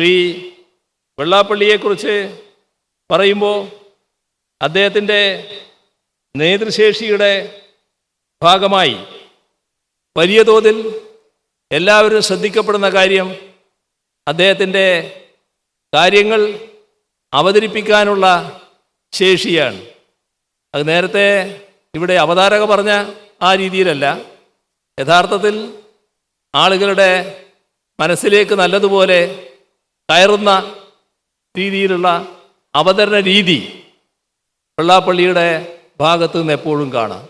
ശ്രീ വെള്ളാപ്പള്ളിയെക്കുറിച്ച് പറയുമ്പോൾ അദ്ദേഹത്തിന്റെ നേതൃശേഷിയുടെ ഭാഗമായി വലിയ തോതിൽ എല്ലാവരും ശ്രദ്ധിക്കപ്പെടുന്ന കാര്യം അദ്ദേഹത്തിന്റെ കാര്യങ്ങൾ അവതരിപ്പിക്കാനുള്ള ശേഷിയാണ്. അത് നേരത്തെ ഇവിടെ അവതാരക പറഞ്ഞ ആ രീതിയിലല്ല. യഥാർത്ഥത്തിൽ ആളുകളുടെ മനസ്സിലേക്ക് നല്ലതുപോലെ കയറുന്ന രീതിയിലുള്ള അവതരണ രീതി വെള്ളാപ്പള്ളിയുടെ ഭാഗത്ത് നിന്ന് എപ്പോഴും കാണാം.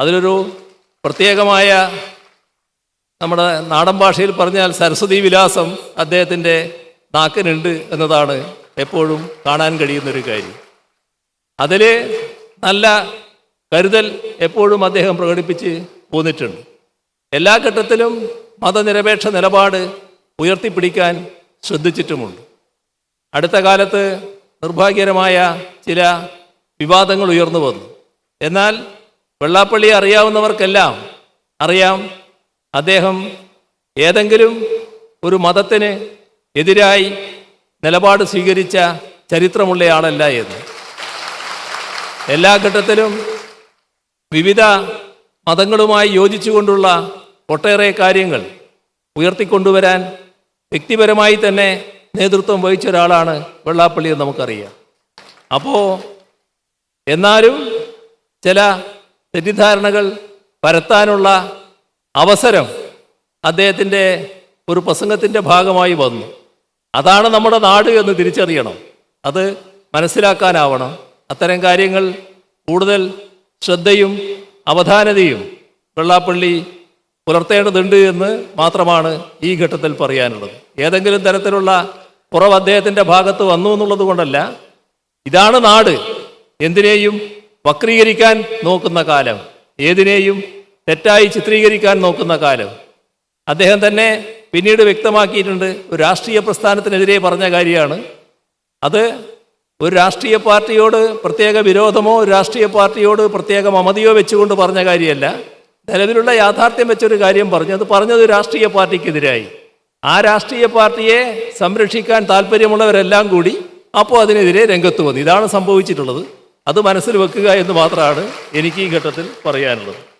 അതിലൊരു പ്രത്യേകമായ നമ്മുടെ നാടൻ ഭാഷയിൽ പറഞ്ഞാൽ സരസ്വതി വിലാസം അദ്ദേഹത്തിന്റെ നാക്കിനുണ്ട് എന്നതാണ് എപ്പോഴും കാണാൻ കഴിയുന്നൊരു കാര്യം. അതിൽ നല്ല കരുതൽ എപ്പോഴും അദ്ദേഹം പ്രകടിപ്പിച്ച് പോന്നിട്ടുണ്ട്. എല്ലാ ഘട്ടത്തിലും മതനിരപേക്ഷ നിലപാട് ഉയർത്തിപ്പിടിക്കാൻ ശ്രദ്ധിച്ചിട്ടുമുണ്ട്. അടുത്ത കാലത്ത് നിർഭാഗ്യകരമായ ചില വിവാദങ്ങൾ ഉയർന്നു വന്നു. എന്നാൽ വെള്ളാപ്പള്ളി അറിയാവുന്നവർക്കെല്ലാം അറിയാം അദ്ദേഹം ഏതെങ്കിലും ഒരു മതത്തിന് എതിരായി നിലപാട് സ്വീകരിച്ച ചരിത്രമുള്ളയാളല്ല എന്ന്. എല്ലാ ഘട്ടത്തിലും വിവിധ മതങ്ങളുമായി യോജിച്ചുകൊണ്ടുള്ള ഒട്ടേറെ കാര്യങ്ങൾ ഉയർത്തിക്കൊണ്ടുവരാൻ വ്യക്തിപരമായി തന്നെ നേതൃത്വം വഹിച്ച ഒരാളാണ് വെള്ളാപ്പള്ളി എന്ന് നമുക്കറിയാം. അപ്പോൾ എന്നാലും ചില തെറ്റിദ്ധാരണകൾ പരത്താനുള്ള അവസരം അദ്ദേഹത്തിന്റെ ഒരു പ്രസംഗത്തിന്റെ ഭാഗമായി വന്നു. അതാണ് നമ്മുടെ നാട് എന്ന് തിരിച്ചറിയണം. അത് മനസ്സിലാക്കാനാവണം. അത്തരം കാര്യങ്ങൾ കൂടുതൽ ശ്രദ്ധയും അവധാനതയും വെള്ളാപ്പള്ളി പുലർത്തേണ്ടതുണ്ട് എന്ന് മാത്രമാണ് ഈ ഘട്ടത്തിൽ പറയാനുള്ളത്. ഏതെങ്കിലും തരത്തിലുള്ള കുറവ് അദ്ദേഹത്തിന്റെ ഭാഗത്ത് വന്നു എന്നുള്ളത് കൊണ്ടല്ല. ഇതാണ് നാട്. എന്തിനേയും വക്രീകരിക്കാൻ നോക്കുന്ന കാലം. ഏതിനേയും തെറ്റായി ചിത്രീകരിക്കാൻ നോക്കുന്ന കാലം. അദ്ദേഹം തന്നെ പിന്നീട് വ്യക്തമാക്കിയിട്ടുണ്ട് ഒരു രാഷ്ട്രീയ പ്രസ്ഥാനത്തിനെതിരെ പറഞ്ഞ കാര്യമാണ്. അത് ഒരു രാഷ്ട്രീയ പാർട്ടിയോട് പ്രത്യേക വിരോധമോ രാഷ്ട്രീയ പാർട്ടിയോട് പ്രത്യേക മമതയോ വെച്ചുകൊണ്ട് പറഞ്ഞ കാര്യമല്ല. നിലവിലുള്ള യാഥാർത്ഥ്യം വെച്ചൊരു കാര്യം പറഞ്ഞു. അത് പറഞ്ഞത് രാഷ്ട്രീയ പാർട്ടിക്കെതിരായി. ആ രാഷ്ട്രീയ പാർട്ടിയെ സംരക്ഷിക്കാൻ താല്പര്യമുള്ളവരെല്ലാം കൂടി അപ്പോൾ അതിനെതിരെ രംഗത്ത് വന്നു. ഇതാണ് സംഭവിച്ചിട്ടുള്ളത്. അത് മനസ്സിൽ വെക്കുക എന്ന് മാത്രമാണ് എനിക്ക് ഈ ഘട്ടത്തിൽ പറയാനുള്ളത്.